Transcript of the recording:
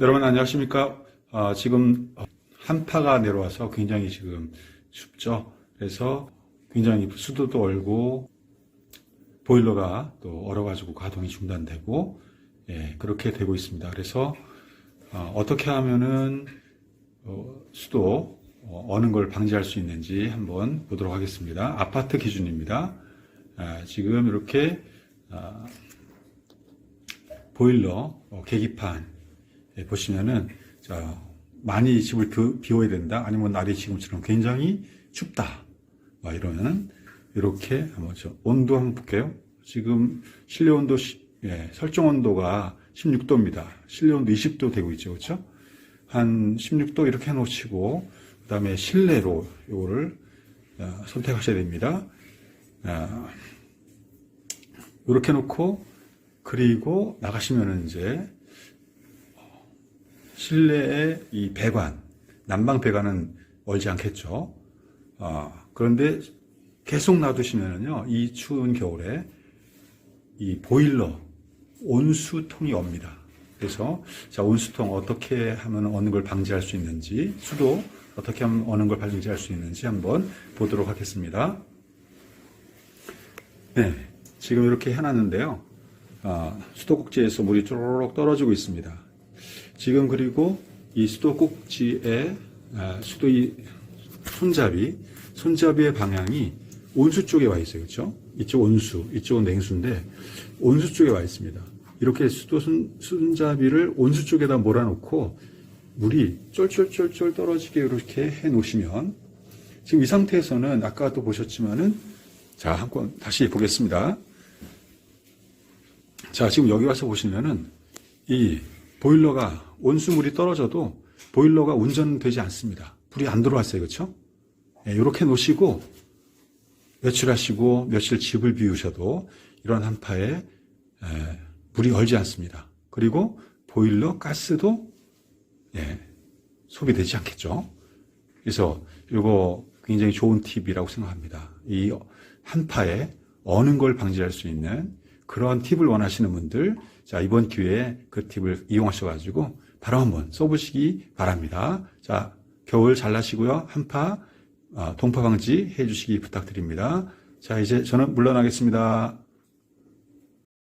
여러분 안녕하십니까? 아, 지금 한파가 내려와서 굉장히 지금 춥죠. 그래서 굉장히 수도도 얼고 보일러가 또 얼어가지고 가동이 중단되고 예, 그렇게 되고 있습니다. 그래서 어, 떻게 하면은 어, 수도 어, 어는 걸 방지할 수 있는지 한번 보도록 하겠습니다. 아파트 기준입니다. 아, 지금 이렇게 아, 보일러 어, 계기판 예, 보시면은 자, 많이 집을 비- 비워야 된다. 아니면 날이 지금처럼 굉장히 춥다. 막 이러면은 이렇게 한번 저 온도 한번 볼게요. 지금 실내 온도 시- 예, 설정 온도가 16도입니다. 실내 온도 20도 되고 있죠, 그렇죠? 한 16도 이렇게 해놓으시고 그 다음에 실내로 요거를 어, 선택하셔야 됩니다. 어, 이렇게 놓고 그리고 나가시면은 이제 실내의 이 배관, 난방 배관은 얼지 않겠죠. 아, 그런데 계속 놔두시면은요, 이 추운 겨울에 이 보일러 온수통이 옵니다. 그래서 자 온수통 어떻게 하면 어는 걸 방지할 수 있는지 수도 어떻게 하면 어는 걸 방지할 수 있는지 한번 보도록 하겠습니다. 네, 지금 이렇게 해놨는데요. 아, 수도꼭지에서 물이 쪼르륵 떨어지고 있습니다. 지금 그리고 이 수도 꼭지에 아, 수도 이 손잡이 손잡이의 방향이 온수 쪽에 와 있어요, 그렇죠? 이쪽 온수, 이쪽은 냉수인데 온수 쪽에 와 있습니다. 이렇게 수도 손, 손잡이를 온수 쪽에다 몰아놓고 물이 쫄쫄쫄쫄 떨어지게 이렇게 해 놓으시면 지금 이 상태에서는 아까도 보셨지만은 자, 한 번 다시 보겠습니다. 자, 지금 여기 와서 보시면은 이 보일러가 온수물이 떨어져도 보일러가 운전되지 않습니다. 불이 안 들어왔어요. 그렇죠? 이렇게 놓으시고 며칠 하시고 며칠 집을 비우셔도 이런 한파에 에, 불이 얼지 않습니다. 그리고 보일러 가스도 예, 소비되지 않겠죠. 그래서 이거 굉장히 좋은 팁이라고 생각합니다. 이 한파에 어는 걸 방지할 수 있는 그런 팁을 원하시는 분들, 자, 이번 기회에 그 팁을 이용하셔가지고 바로 한번 써보시기 바랍니다. 자, 겨울 잘 나시고요. 한파, 어, 동파 방지 해주시기 부탁드립니다. 자, 이제 저는 물러나겠습니다.